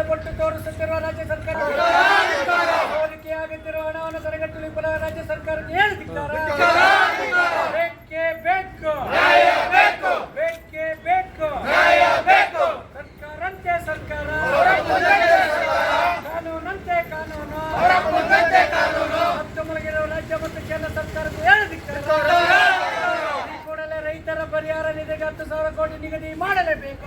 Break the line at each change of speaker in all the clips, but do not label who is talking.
ಮೇಲೆ ಕೊಟ್ಟು ತೋರಿಸುತ್ತಿರುವ ರಾಜ್ಯ ಸರ್ಕಾರ. ಸೋರಿಕೆಯಾಗುತ್ತಿರುವ ಹಣವನ್ನು ತಡೆಗಟ್ಟಲು ವಿಫಲ ರಾಜ್ಯ ಸರ್ಕಾರಕ್ಕೆ ಹೇಳಿದ್ದಾರೆ ಬೇಕು ಬೇಕೇ ಬೇಕು ಸರ್ಕಾರಂತೆ ಸರ್ಕಾರ ಕಾನೂನಂತೆ ಕಾನೂನು ಹತ್ತು ಮಲಗಿರುವ ರಾಜ್ಯ ಮತ್ತು ಕೇಂದ್ರ ಸರ್ಕಾರಕ್ಕೆ ಹೇಳಿದ್ದಾರೆ ಈ ಕೂಡಲೇ ರೈತರ ಪರಿಹಾರ ನಿಧಿಗೆ ಹತ್ತು ಸಾವಿರ ಕೋಟಿ ನಿಗದಿ ಮಾಡಲೇಬೇಕು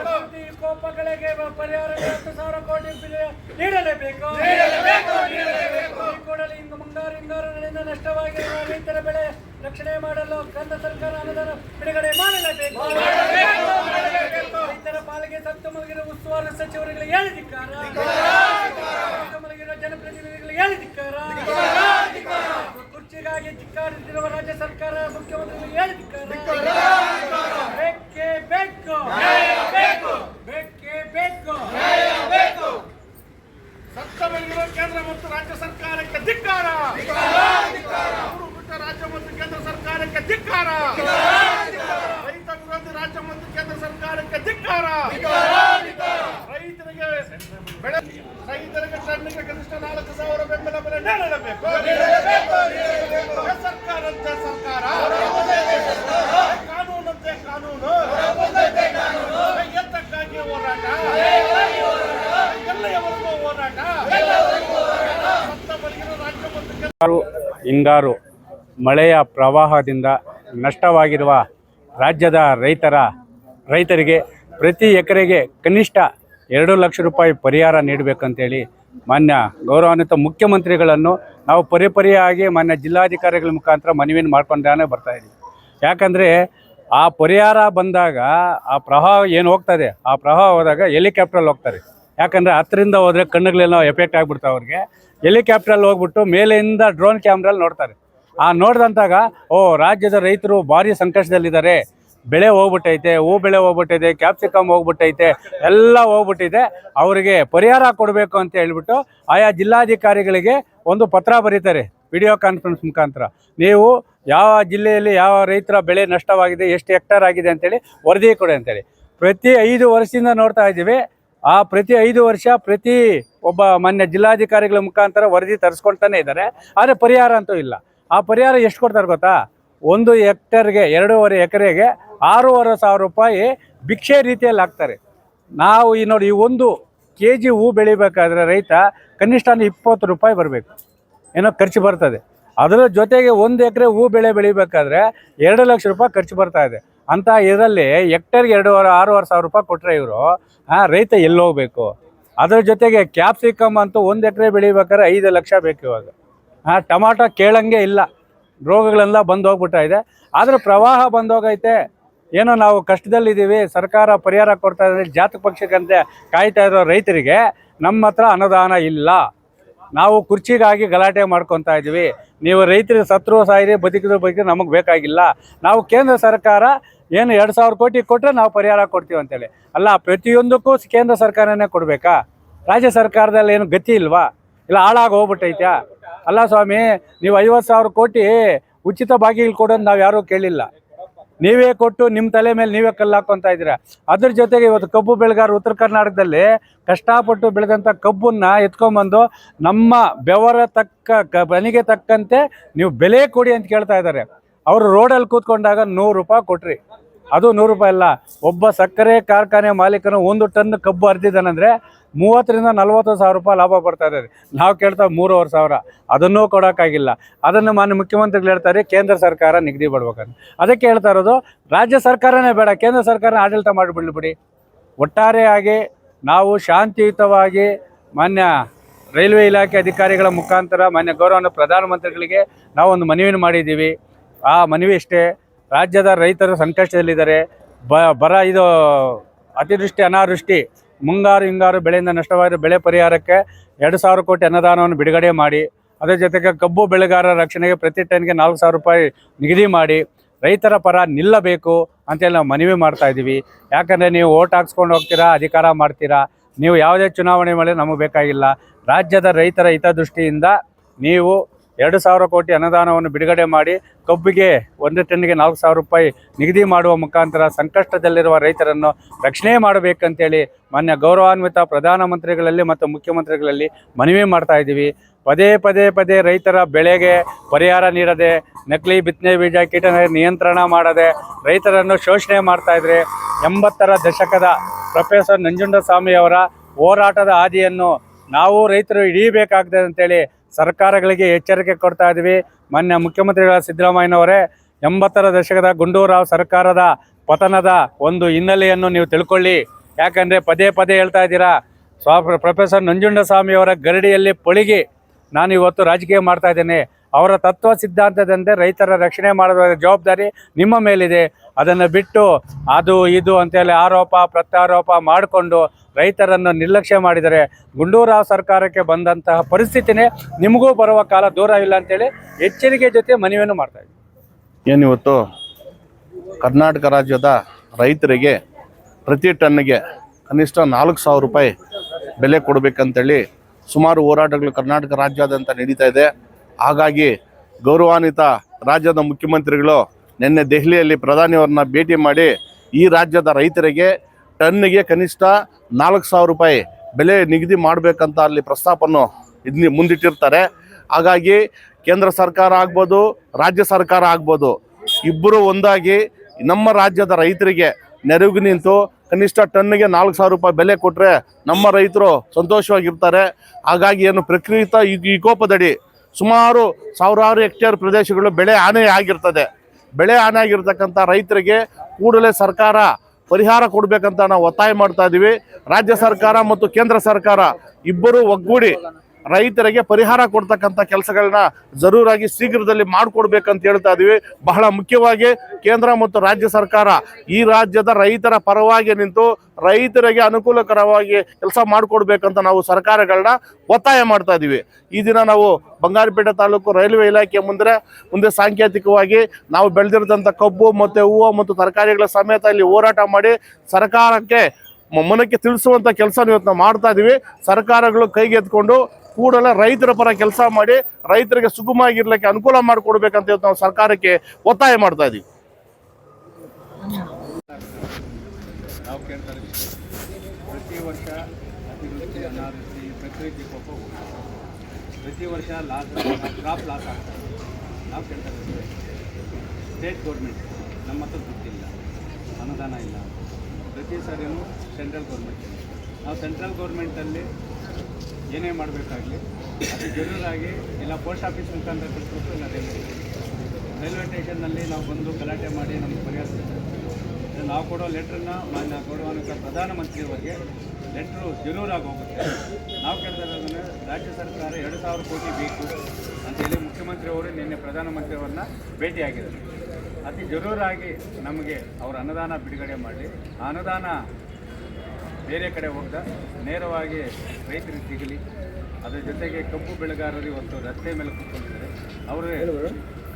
ಪ್ರಕೃತಿ ವಿಕೋಪಗಳಿಗೆ ಪರಿಹಾರ ಹತ್ತು ಸಾವಿರ ಕೋಟಿ ಬಿಲ್- ನೀಡಲೇಬೇಕು ಈ ಕೂಡಲೇ ಇಂದು ಮುಂಗಾರು ಹಿಂಗಾರುಗಳಿಂದ ನಷ್ಟವಾಗಿರುವ ರೈತರ ಬೆಳೆ ರಕ್ಷಣೆ ಮಾಡಲು ಕೇಂದ್ರ ಸರ್ಕಾರ ಅನುದಾನ ಬಿಡುಗಡೆ ಮಾಡಲೇಬೇಕು. ರೈತರ ಪಾಲಿಗೆ ಸತ್ತು ಮಲಗಿರುವ ಉಸ್ತುವಾರಿ ಸಚಿವರುಗಳಿಗೆ ಹೇಳಿದಿಕ್ಕಾರ ಸತ್ತು ಮಲಗಿರುವ ಜನಪ್ರತಿನಿಧಿಗಳಿಗೆ ಹೇಳಿದಿಕ್ಕಾರ ಕುರ್ಚಿಗಾಗಿ ಚಿಕ್ಕಾಡುತ್ತಿರುವ ರಾಜ್ಯ ಸರ್ಕಾರ ಮುಖ್ಯಮಂತ್ರಿಗಳಿಗೆ ಹೇಳಿದಿಕ್ಕಾರ ಬೇಕೇ ಬೇಕು ಬೇಕೇ ಬೇಕು
ಸತ್ತಮಲ್ಲಿರುವ ಕೇಂದ್ರ ಮತ್ತು ರಾಜ್ಯ ಸರ್ಕಾರಕ್ಕೆ ಧಿಕ್ಕಾರ. ಅವರು ಬಿಟ್ಟ ರಾಜ್ಯ ಮತ್ತು ಕೇಂದ್ರ ಸರ್ಕಾರಕ್ಕೆ ಧಿಕ್ಕಾರ. ರೈತ ವಿರೋಧಿ ರಾಜ್ಯ ಮತ್ತು ಕೇಂದ್ರ ಸರ್ಕಾರಕ್ಕೆ ಧಿಕ್ಕಾರ. ರೈತರಿಗೆ ಬೆಳೆ ರೈತರಿಗೆ ಟನ್ನಿಗೆ ಕನಿಷ್ಠ ನಾಲ್ಕು ಸಾವಿರ ಬೆಂಬಲ ಬೆಲೆ ನೀಡಲೇಬೇಕು. ಸರ್ಕಾರಂತೆ ಸರ್ಕಾರ. ಕಾನೂನಂತೆ ಕಾನೂನು. ಎತ್ತಕ್ಕಾಗಿ ಹೋರಾಟ ಎಲ್ಲಯವರೆಗೂ ಹೋರಾಟ ಸತ್ತ ಬಲಿಗಿರೋ ರಾಜ್ಯ ಮತ್ತು ಕೇಂದ್ರ
ಹಿಂಗಾರು ಮಳೆಯ ಪ್ರವಾಹದಿಂದ ನಷ್ಟವಾಗಿರುವ ರಾಜ್ಯದ ರೈತರ, ರೈತರಿಗೆ ಪ್ರತಿ ಎಕರೆಗೆ ಕನಿಷ್ಠ ಎರಡು ಲಕ್ಷ ರೂಪಾಯಿ ಪರಿಹಾರ ನೀಡಬೇಕಂತೇಳಿ ಮಾನ್ಯ ಗೌರವಾನ್ವಿತ ಮುಖ್ಯಮಂತ್ರಿಗಳನ್ನು ನಾವು ಪರಿಪರಿಯಾಗಿ ಮಾನ್ಯ ಜಿಲ್ಲಾಧಿಕಾರಿಗಳ ಮುಖಾಂತರ ಮನವಿಯನ್ನು ಮಾಡ್ಕೊಂಡೇ ಬರ್ತಾ ಇದ್ದೀವಿ. ಯಾಕಂದರೆ ಆ ಪರಿಹಾರ ಬಂದಾಗ, ಆ ಪ್ರವಾಹ ಏನು ಹೋಗ್ತದೆ? ಆ ಪ್ರವಾಹ ಹೋದಾಗ ಹೆಲಿಕಾಪ್ಟ್ರಲ್ಲಿ ಹೋಗ್ತಾರೆ. ಯಾಕಂದರೆ ಹತ್ತರಿಂದ ಹೋದರೆ ಕಣ್ಣುಗಳೆಲ್ಲ ಎಫೆಕ್ಟ್ ಆಗಿಬಿಡ್ತಾವೆ ಅವ್ರಿಗೆ. ಹೆಲಿಕಾಪ್ಟ್ರಲ್ಲಿ ಹೋಗ್ಬಿಟ್ಟು ಮೇಲಿಂದ ಡ್ರೋನ್ ಕ್ಯಾಮ್ರಲ್ಲಿ ನೋಡ್ತಾರೆ. ಆ ನೋಡ್ದಂತಾಗ, ಓ, ರಾಜ್ಯದ ರೈತರು ಭಾರಿ ಸಂಕಷ್ಟದಲ್ಲಿದ್ದಾರೆ. ಬೆಳೆ ಹೋಗ್ಬಿಟ್ಟೈತೆ, ಹೂ ಬೆಳೆ ಹೋಗ್ಬಿಟ್ಟೈತೆ ಕ್ಯಾಪ್ಸಿಕಮ್ ಹೋಗ್ಬಿಟ್ಟೈತೆ, ಎಲ್ಲ ಹೋಗ್ಬಿಟ್ಟಿದೆ. ಅವರಿಗೆ ಪರಿಹಾರ ಕೊಡಬೇಕು ಅಂತ ಹೇಳ್ಬಿಟ್ಟು ಆಯಾ ಜಿಲ್ಲಾಧಿಕಾರಿಗಳಿಗೆ ಒಂದು ಪತ್ರ ಬರೀತಾರೆ ವಿಡಿಯೋ ಕಾನ್ಫರೆನ್ಸ್ ಮುಖಾಂತರ. ನೀವು ಯಾವ ಜಿಲ್ಲೆಯಲ್ಲಿ ಯಾವ ರೈತರ ಬೆಳೆ ನಷ್ಟವಾಗಿದೆ, ಎಷ್ಟು ಹೆಕ್ಟರ್ ಆಗಿದೆ ಅಂತೇಳಿ ವರದಿ ಕೊಡಿ ಅಂತೇಳಿ ಪ್ರತಿ ಐದು ವರ್ಷದಿಂದ ನೋಡ್ತಾ ಇದ್ದೀವಿ. ಆ ಪ್ರತಿ ಐದು ವರ್ಷ ಪ್ರತಿ ಒಬ್ಬ ಮಾನ್ಯ ಜಿಲ್ಲಾಧಿಕಾರಿಗಳ ಮುಖಾಂತರ ವರದಿ ತರಿಸ್ಕೊಳ್ತಾನೆ ಇದ್ದಾರೆ ಆದರೆ ಪರಿಹಾರ ಅಂತೂ ಇಲ್ಲ. ಆ ಪರಿಹಾರ ಎಷ್ಟು ಕೊಡ್ತಾರೆ ಗೊತ್ತಾ? ಒಂದು ಹೆಕ್ಟರ್ಗೆ, ಎರಡೂವರೆ ಎಕರೆಗೆ ಆರೂವರೆ ಸಾವಿರ ರೂಪಾಯಿ ಭಿಕ್ಷೆ ರೀತಿಯಲ್ಲಿ ಹಾಕ್ತಾರೆ. ನಾವು ಈ ನೋಡಿ ಈ ಒಂದು ಕೆ ಜಿ ಹೂ ಬೆಳಿಬೇಕಾದ್ರೆ ರೈತ ಕನಿಷ್ಠ ಇಪ್ಪತ್ತು ರೂಪಾಯಿ ಬರಬೇಕು. ಏನೋ ಖರ್ಚು ಬರ್ತದೆ. ಅದರ ಜೊತೆಗೆ ಒಂದು ಎಕರೆ ಹೂ ಬೆಳೆ ಬೆಳಿಬೇಕಾದ್ರೆ ಎರಡು ಲಕ್ಷ ರೂಪಾಯಿ ಖರ್ಚು ಬರ್ತಾ ಇದೆ. ಅಂತ ಇದರಲ್ಲಿ ಹೆಕ್ಟರ್ಗೆ ಎರಡೂವರೆ, ಆರೂವರೆ ಸಾವಿರ ರೂಪಾಯಿ ಕೊಟ್ಟರೆ ಇವರು ರೈತ ಎಲ್ಲಿ ಹೋಗ್ಬೇಕು? ಅದರ ಜೊತೆಗೆ ಕ್ಯಾಪ್ಸಿಕಮ್ ಅಂತೂ ಒಂದು ಎಕರೆ ಬೆಳಿಬೇಕಾದ್ರೆ ಐದು ಲಕ್ಷ ಬೇಕು ಇವಾಗ. ಹಾಂ ಟೊಮಾಟೊ ಕೇಳಂಗೆ ಇಲ್ಲ. ರೋಗಗಳೆಲ್ಲ ಬಂದು ಇದೆ. ಆದರೆ ಪ್ರವಾಹ ಬಂದೋಗೈತೆ ಏನೋ ನಾವು ಕಷ್ಟದಲ್ಲಿದ್ದೀವಿ, ಸರ್ಕಾರ ಪರಿಹಾರ ಕೊಡ್ತಾ ಇದ್ರೆ ಜಾತಕ ಪಕ್ಷಕ್ಕಂತೆ ಕಾಯ್ತಾ ಇರೋ ರೈತರಿಗೆ ನಮ್ಮ ಹತ್ರ ಅನುದಾನ ಇಲ್ಲ. ನಾವು ಕುರ್ಚಿಗಾಗಿ ಗಲಾಟೆ ಮಾಡ್ಕೊತಾ ಇದ್ದೀವಿ. ನೀವು ರೈತರಿಗೆ ಸತ್ರು ಸಾಯಿರಿ, ಬದುಕಿದ್ರು ಬದುಕಿದ್ರೆ ನಮಗೆ ಬೇಕಾಗಿಲ್ಲ. ನಾವು ಕೇಂದ್ರ ಸರ್ಕಾರ ಏನು ಎರಡು ಸಾವಿರ ಕೋಟಿ ಕೊಟ್ಟರೆ ನಾವು ಪರಿಹಾರ ಕೊಡ್ತೀವಿ ಅಂತೇಳಿ. ಅಲ್ಲ, ಪ್ರತಿಯೊಂದಕ್ಕೂ ಕೇಂದ್ರ ಸರ್ಕಾರನೇ ಕೊಡಬೇಕಾ? ರಾಜ್ಯ ಸರ್ಕಾರದಲ್ಲಿ ಏನು ಗತಿ ಇಲ್ವಾ? ಇಲ್ಲ, ಹಾಳಾಗಿ ಹೋಗ್ಬಿಟ್ಟೈತ್ಯಾ? ಅಲ್ಲ ಸ್ವಾಮಿ, ನೀವು ಐವತ್ತು ಸಾವಿರ ಕೋಟಿ ಉಚಿತ ಬಾಗಿಲು ಕೊಡೋದು ನಾವು ಯಾರೂ ಕೇಳಿಲ್ಲ. ನೀವೇ ಕೊಟ್ಟು ನಿಮ್ಮ ತಲೆ ಮೇಲೆ ನೀವೇ ಕಲ್ಲು ಹಾಕೊಂತ ಇದ್ದೀರಾ? ಅದ್ರ ಜೊತೆಗೆ ಇವತ್ತು ಕಬ್ಬು ಬೆಳೆಗಾರ ಉತ್ತರ ಕರ್ನಾಟಕದಲ್ಲಿ ಕಷ್ಟಪಟ್ಟು ಬೆಳೆದಂಥ ಕಬ್ಬನ್ನ ಎತ್ಕೊಂಬಂದು ನಮ್ಮ ಬೆವರ ತಕ್ಕ ಬನಿಗೆ ತಕ್ಕಂತೆ ನೀವು ಬೆಲೆ ಕೊಡಿ ಅಂತ ಕೇಳ್ತಾ ಇದ್ದಾರೆ. ಅವರು ರೋಡಲ್ಲಿ ಕೂತ್ಕೊಂಡಾಗ ನೂರು ರೂಪಾಯಿ ಕೊಟ್ರಿ. ಅದು ನೂರು ರೂಪಾಯಿ ಅಲ್ಲ, ಒಬ್ಬ ಸಕ್ಕರೆ ಕಾರ್ಖಾನೆ ಮಾಲೀಕನು ಒಂದು ಟನ್ ಕಬ್ಬು ಹರಿದಿದ್ದಾನಂದ್ರೆ ಮೂವತ್ತರಿಂದ ನಲ್ವತ್ತು ಸಾವಿರ ರೂಪಾಯಿ ಲಾಭ ಬರ್ತಾ ಇದ್ದಾರೆ ನಾವು ಕೇಳ್ತಾ ಮೂರುವರೆ ಸಾವಿರ. ಅದನ್ನೂ ಕೊಡೋಕ್ಕಾಗಿಲ್ಲ. ಅದನ್ನು ಮಾನ್ಯ ಮುಖ್ಯಮಂತ್ರಿಗಳು ಹೇಳ್ತಾರೆ ಕೇಂದ್ರ ಸರ್ಕಾರ ನಿಗದಿ ಪಡ್ಬೇಕಂತ ಅದಕ್ಕೆ ಹೇಳ್ತಾ ಇರೋದು, ರಾಜ್ಯ ಸರ್ಕಾರನೇ ಬೇಡ, ಕೇಂದ್ರ ಸರ್ಕಾರ ಆಡಳಿತ ಮಾಡಿಬಿಡ್ಬಿಡಿ ಒಟ್ಟಾರೆಯಾಗಿ ನಾವು ಶಾಂತಿಯುತವಾಗಿ ಮಾನ್ಯ ರೈಲ್ವೆ ಇಲಾಖೆ ಅಧಿಕಾರಿಗಳ ಮುಖಾಂತರ, ಮಾನ್ಯ ಗೌರವ ಪ್ರಧಾನಮಂತ್ರಿಗಳಿಗೆ ನಾವು ಒಂದು ಮನವಿಯನ್ನು ಮಾಡಿದ್ದೀವಿ. ಆ ಮನವಿ ಇಷ್ಟೇ ರಾಜ್ಯದ ರೈತರು ಸಂಕಷ್ಟದಲ್ಲಿದ್ದಾರೆ, ಬ, ಬರ ಇದು ಅತಿವೃಷ್ಟಿ, ಅನಾವೃಷ್ಟಿ, ಮುಂಗಾರು, ಹಿಂಗಾರು ಬೆಳೆಯಿಂದ ನಷ್ಟವಾದ ಬೆಳೆ ಪರಿಹಾರಕ್ಕೆ ಎರಡು ಸಾವಿರ ಕೋಟಿ ಅನುದಾನವನ್ನು ಬಿಡುಗಡೆ ಮಾಡಿ ಅದರ ಜೊತೆಗೆ ಕಬ್ಬು ಬೆಳೆಗಾರರ ರಕ್ಷಣೆಗೆ ಪ್ರತಿ ಟನ್ಗೆ ನಾಲ್ಕು ಸಾವಿರ ರೂಪಾಯಿ ನಿಗದಿ ಮಾಡಿ, ರೈತರ ಪರ ನಿಲ್ಲಬೇಕು ಅಂತೇಳಿ ನಾವು ಮನವಿ ಮಾಡ್ತಾ ಇದ್ದೀವಿ. ಯಾಕಂದರೆ ನೀವು ಓಟ್ ಹಾಕ್ಸ್ಕೊಂಡು ಹೋಗ್ತೀರಾ, ಅಧಿಕಾರ ಮಾಡ್ತೀರಾ, ನೀವು ಯಾವುದೇ ಚುನಾವಣೆ ಮೇಲೆ ನಮಗೆ ಬೇಕಾಗಿಲ್ಲ. ರಾಜ್ಯದ ರೈತರ ಹಿತದೃಷ್ಟಿಯಿಂದ ನೀವು ಎರಡು ಸಾವಿರ ಕೋಟಿ ಅನುದಾನವನ್ನು ಬಿಡುಗಡೆ ಮಾಡಿ ಕಬ್ಬಿಗೆ ಒಂದು ಟನ್ನಿಗೆ ನಾಲ್ಕು ಸಾವಿರ ರೂಪಾಯಿ ನಿಗದಿ ಮಾಡುವ ಮುಖಾಂತರ ಸಂಕಷ್ಟದಲ್ಲಿರುವ ರೈತರನ್ನು ರಕ್ಷಣೆ ಮಾಡಬೇಕಂತೇಳಿ ಮಾನ್ಯ ಗೌರವಾನ್ವಿತ ಪ್ರಧಾನಮಂತ್ರಿಗಳಲ್ಲಿ ಮತ್ತು ಮುಖ್ಯಮಂತ್ರಿಗಳಲ್ಲಿ ಮನವಿ ಮಾಡ್ತಾ ಇದ್ದೀವಿ. ಪದೇ ಪದೇ ಪದೇ ರೈತರ ಬೆಳೆಗೆ ಪರಿಹಾರ ನೀಡದೆ, ನಕಲಿ ಬಿತ್ತನೆ ಬೀಜ ಕೀಟ ನಿಯಂತ್ರಣ ಮಾಡದೆ ರೈತರನ್ನು ಶೋಷಣೆ ಮಾಡ್ತಾ ಇದ್ರೆ ಎಂಬತ್ತರ ದಶಕದ ಪ್ರೊಫೆಸರ್ ನಂಜುಂಡಸ್ವಾಮಿ ಅವರ ಹೋರಾಟದ ಹಾದಿಯನ್ನು ನಾವು ರೈತರು ಹಿಡಿಯಬೇಕಾಗ್ತದೆ ಅಂತೇಳಿ ಸರ್ಕಾರಗಳಿಗೆ ಎಚ್ಚರಿಕೆ ಕೊಡ್ತಾ ಇದ್ದೀವಿ ಮಾನ್ಯ ಮುಖ್ಯಮಂತ್ರಿಗಳ ಸಿದ್ದರಾಮಯ್ಯನವರೇ, ಎಂಬತ್ತರ ದಶಕದ ಗುಂಡೂರಾವ್ ಸರ್ಕಾರದ ಪತನದ ಒಂದು ಹಿನ್ನೆಲೆಯನ್ನು ನೀವು ತಿಳ್ಕೊಳ್ಳಿ. ಯಾಕಂದರೆ ಪದೇ ಪದೇ ಹೇಳ್ತಾ ಇದ್ದೀರಾ ಸ್ವಾ ಪ್ರೊಫೆಸರ್ ನಂಜುಂಡಸ್ವಾಮಿಯವರ ಗರಡಿಯಲ್ಲಿ ಪೊಳಿಗಿ ನಾನು ಇವತ್ತು ರಾಜಕೀಯ ಮಾಡ್ತಾ ಇದ್ದೇನೆ. ಅವರ ತತ್ವ ಸಿದ್ಧಾಂತದಂತೆ ರೈತರ ರಕ್ಷಣೆ ಮಾಡುವ ಜವಾಬ್ದಾರಿ ನಿಮ್ಮ ಮೇಲಿದೆ. ಅದನ್ನು ಬಿಟ್ಟು ಅದು ಇದು ಅಂತೇಳಿ ಆರೋಪ, ಪ್ರತ್ಯಾರೋಪ ಮಾಡಿಕೊಂಡು ರೈತರನ್ನು ನಿರ್ಲಕ್ಷ್ಯ ಮಾಡಿದರೆ ಗುಂಡೂರಾವ್ ಸರ್ಕಾರಕ್ಕೆ ಬಂದಂತಹ ಪರಿಸ್ಥಿತಿನೇ ನಿಮಗೂ ಬರುವ ಕಾಲ ದೂರ ಇಲ್ಲ ಅಂತೇಳಿ ಎಚ್ಚರಿಕೆ ಜೊತೆ ಮನವಿಯನ್ನು ಮಾಡ್ತಾ ಇದ್ದೀವಿ
ಏನಿವತ್ತು? ಕರ್ನಾಟಕ ರಾಜ್ಯದ ರೈತರಿಗೆ ಪ್ರತಿ ಟನ್ನಿಗೆ ಕನಿಷ್ಠ ನಾಲ್ಕು ಸಾವಿರ ರೂಪಾಯಿ ಬೆಲೆ ಕೊಡಬೇಕಂತೇಳಿ ಸುಮಾರು ಹೋರಾಟಗಳು ಕರ್ನಾಟಕ ರಾಜ್ಯಾದ್ಯಂತ ನಡೀತಾ ಇದೆ. ಹಾಗಾಗಿ ಗೌರವಾನ್ವಿತ ರಾಜ್ಯದ ಮುಖ್ಯಮಂತ್ರಿಗಳು ನಿನ್ನೆ ದೆಹಲಿಯಲ್ಲಿ ಪ್ರಧಾನಿಯವರನ್ನ ಭೇಟಿ ಮಾಡಿ ಈ ರಾಜ್ಯದ ರೈತರಿಗೆ ಟನ್ನಿಗೆ ಕನಿಷ್ಠ ನಾಲ್ಕು ಸಾವಿರ ರೂಪಾಯಿ ಬೆಲೆ ನಿಗದಿ ಮಾಡಬೇಕಂತ ಅಲ್ಲಿ ಪ್ರಸ್ತಾಪವನ್ನು ಇದ್ನಿ ಮುಂದಿಟ್ಟಿರ್ತಾರೆ. ಹಾಗಾಗಿ ಕೇಂದ್ರ ಸರ್ಕಾರ ಆಗ್ಬೋದು, ರಾಜ್ಯ ಸರ್ಕಾರ ಆಗ್ಬೋದು, ಇಬ್ಬರು ಒಂದಾಗಿ ನಮ್ಮ ರಾಜ್ಯದ ರೈತರಿಗೆ ನೆರವಿಗೆ ನಿಂತು ಕನಿಷ್ಠ ಟನ್ನಿಗೆ ನಾಲ್ಕು ಸಾವಿರ ರೂಪಾಯಿ ಬೆಲೆ ಕೊಟ್ಟರೆ ನಮ್ಮ ರೈತರು ಸಂತೋಷವಾಗಿರ್ತಾರೆ. ಹಾಗಾಗಿ ಏನು ಪ್ರಕೃತ ಈ- ಈ ಕೋಪದಡಿ ಸುಮಾರು ಸಾವಿರಾರು ಹೆಕ್ಟೇರ್ ಪ್ರದೇಶಗಳು ಬೆಳೆ ಹಾನಿ ಆಗಿರ್ತದೆ ಬೆಳೆ ಹಾನಿಯಾಗಿರ್ತಕ್ಕಂಥ ರೈತರಿಗೆ ಕೂಡಲೇ ಸರ್ಕಾರ ಪರಿಹಾರ ಕೊಡಬೇಕಂತ ನಾವು ಒತ್ತಾಯ ಮಾಡ್ತಾ ಇದ್ದೀವಿ ರಾಜ್ಯ ಸರ್ಕಾರ ಮತ್ತು ಕೇಂದ್ರ ಸರ್ಕಾರ ಇಬ್ಬರು ಒಗ್ಗೂಡಿ ರೈತರಿಗೆ ಪರಿಹಾರ ಕೊಡ್ತಕ್ಕಂಥ ಕೆಲಸಗಳನ್ನ ಜರೂರಾಗಿ ಶೀಘ್ರದಲ್ಲಿ ಮಾಡಿಕೊಡ್ಬೇಕಂತ ಹೇಳ್ತಾ ಇದೀವಿ. ಬಹಳ ಮುಖ್ಯವಾಗಿ ಕೇಂದ್ರ ಮತ್ತು ರಾಜ್ಯ ಸರ್ಕಾರ ಈ ರಾಜ್ಯದ ರೈತರ ಪರವಾಗಿ ನಿಂತು ರೈತರಿಗೆ ಅನುಕೂಲಕರವಾಗಿ ಕೆಲಸ ಮಾಡಿಕೊಡ್ಬೇಕಂತ ನಾವು ಸರ್ಕಾರಗಳನ್ನ ಒತ್ತಾಯ ಮಾಡ್ತಾ ಇದೀವಿ. ಈ ದಿನ ನಾವು ಬಂಗಾರಪೇಟೆ ತಾಲೂಕು ರೈಲ್ವೆ ಇಲಾಖೆ ಮುಂದೆ ಮುಂದೆ ಸಾಂಕೇತಿಕವಾಗಿ ನಾವು ಬೆಳೆದಿರೋದಂಥ ಕಬ್ಬು ಮತ್ತು ಹೂವು ಮತ್ತು ತರಕಾರಿಗಳ ಸಮೇತ ಇಲ್ಲಿ ಹೋರಾಟ ಮಾಡಿ ಸರ್ಕಾರಕ್ಕೆ ಮನಕ್ಕೆ ತಿಳಿಸುವಂಥ ಕೆಲಸ ಇವತ್ತು ನಾವು ಮಾಡ್ತಾ ಇದೀವಿ. ಸರ್ಕಾರಗಳು ಕೈಗೆತ್ಕೊಂಡು ಕೂಡಲೇ ರೈತರ ಪರ ಕೆಲಸ ಮಾಡಿ ರೈತರಿಗೆ ಸುಗಮವಾಗಿರ್ಲಿಕ್ಕೆ ಅನುಕೂಲ ಮಾಡಿಕೊಡ್ಬೇಕಂತ ಇವತ್ತು ನಾವು ಸರ್ಕಾರಕ್ಕೆ ಒತ್ತಾಯ ಮಾಡ್ತಾ ಇದೀವಿ.
ನಾವು ಪ್ರತಿ ವರ್ಷ ಅತಿವೃಷ್ಟಿ, ಅನಾವೃಷ್ಟಿ, ಪ್ರಕೃತಿ ಕೋಪ ಪ್ರತಿ ವರ್ಷ ಲಾಸ್ ಕ್ರಾಪ್ ಲಾಸ್ ಆಗ್ತದೆ. ನಾವು ಕೇಳ್ತಾ ಇದ್ದೀವಿ ಸ್ಟೇಟ್ ಗೌರ್ಮೆಂಟ್ ನಮ್ಮ ಹತ್ರ ದುಡ್ಡಿಲ್ಲ, ಅನುದಾನ ಇಲ್ಲ. ಪ್ರತಿ ಸಾರಿಯೂ ಸೆಂಟ್ರಲ್ ಗೌರ್ಮೆಂಟ್ ನಾವು ಸೆಂಟ್ರಲ್ ಗೌರ್ಮೆಂಟಲ್ಲಿ ಏನೇ ಮಾಡಬೇಕಾಗಲಿ, ಅದು ಜರೂರಾಗಿ ಇಲ್ಲ ಪೋಸ್ಟ್ ಆಫೀಸ್ ಮುಖಾಂತರ ಕಳಿಸ್ಬೇಕು ಇಲ್ಲ ರೈಲ್ವೆ ರೈಲ್ವೆ ಸ್ಟೇಷನ್ನಲ್ಲಿ ನಾವು ಬಂದು ಗಲಾಟೆ ಮಾಡಿ ನಮಗೆ ಇದು ನಾವು ಕೊಡೋ ಲೆಟ್ರನ್ನ ಮಾನ್ಯ ಗೌರವಾನ್ವಿತ ಪ್ರಧಾನಮಂತ್ರಿಯವರಿಗೆ ಲೆಟ್ರು ಜರೂರಾಗಿ ಹೋಗುತ್ತೆ. ನಾವು ಕೇಳ್ತಾರೆ ರಾಜ್ಯ ಸರ್ಕಾರ ಎರಡು ಸಾವಿರ ಕೋಟಿ ಬೇಕು ಅಂತೇಳಿ ಮುಖ್ಯಮಂತ್ರಿಯವರು ನಿನ್ನೆ ಪ್ರಧಾನಮಂತ್ರಿಯವರನ್ನ ಭೇಟಿಯಾಗಿದ್ದಾರೆ. ಅತಿ ಜರೂರಾಗಿ ನಮಗೆ ಅವರ ಅನುದಾನ ಬಿಡುಗಡೆ ಮಾಡಿ ಆ ಅನುದಾನ ಬೇರೆ ಕಡೆ ಹೋಗ್ದ, ನೇರವಾಗಿ ರೈತರಿಗೆ ಸಿಗಲಿ, ಅದರ ಜೊತೆಗೆ ಕಬ್ಬು ಬೆಳೆಗಾರರು ಇವತ್ತು ರಸ್ತೆ ಮೇಲೆ ಕೂತ್ಕೊಂಡಿದ್ದಾರೆ. ಅವರು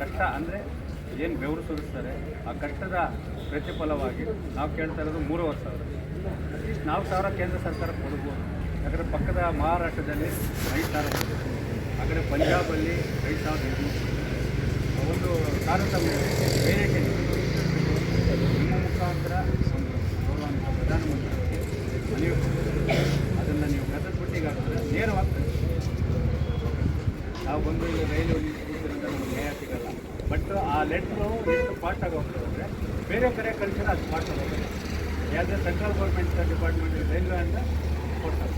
ಕಷ್ಟ ಅಂದರೆ ಏನು ಬೆವರು ಸುರಿಸ್ತಾರೆ, ಆ ಕಷ್ಟದ ಪ್ರತಿಫಲವಾಗಿ ನಾವು ಕೇಳ್ತಾ ಇರೋದು ಮೂರುವರೆ ಸಾವಿರ. ಅಟ್ಲೀಸ್ಟ್ ನಾಲ್ಕು ಸಾವಿರ ಕೇಂದ್ರ ಸರ್ಕಾರ ಕೊಡ್ಬೋದು ಯಾಕಂದರೆ ಪಕ್ಕದ ಮಹಾರಾಷ್ಟ್ರದಲ್ಲಿ ಐದು ಸಾವಿರ. ಆ ಕಡೆ ಪಂಜಾಬಲ್ಲಿ ಐದು ಸಾವಿರ ಒಂದು ತಾರತಮ್ಯ ವೇರಿಯೇಷನ್ ಇದೆ. ನಿಮ್ಮ ಮುಖಾಂತರ ಒಂದು ಗೌರವಾನ್ವಿತ ಪ್ರಧಾನಮಂತ್ರಿಯವರಿಗೆ ಮನವಿ ಕೊಡ್ತೀವಿ ಅದನ್ನು ನೀವು ಗದದ ಬುಟ್ಟಿಗೆ ಹಾಕಿದ್ರೆ ನೇರವಾಗಿ ಕಳಿಸಿ. ನಾವು ಬಂದು ಇಲ್ಲಿ ರೈಲು ನಿಲ್ಲಿಸ್ಬಿಟ್ಟಿರೋದ್ರೆ ನಮಗೆ ನ್ಯಾಯ ಸಿಗಲ್ಲ ಬಟ್ ಆ ಲೆಟ್ರು ಎಷ್ಟು ಫಾಸ್ಟಾಗಿ ಹೋಗ್ತದೆ ಅಂದರೆ ಕಳಿಸಿದ್ರೆ ಅದು ಮಾಡ್ತಾರೆ. ಯಾವುದೇ ಸೆಂಟ್ರಲ್ ಗೌರ್ಮೆಂಟ್ ಡಿಪಾರ್ಟ್ಮೆಂಟ್ ರೈಲ್ವೆ ಅಂತ ಕೊಡ್ತಾರೆ.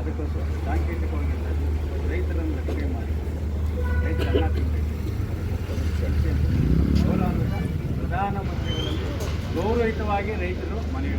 ಅದಕ್ಕೋಸ್ಕರ ಸಾಂಕೇತಿಕವಾಗಿ ರೈತರನ್ನು ರಕ್ಷಣೆ ಮಾಡಿ. ರೈತರನ್ನ ಗೌರವಾನ್ವಿತ ಪ್ರಧಾನಮಂತ್ರಿಗಳಲ್ಲಿ ಗೌರವಯುತವಾಗಿ ರೈತರು ಮನವಿ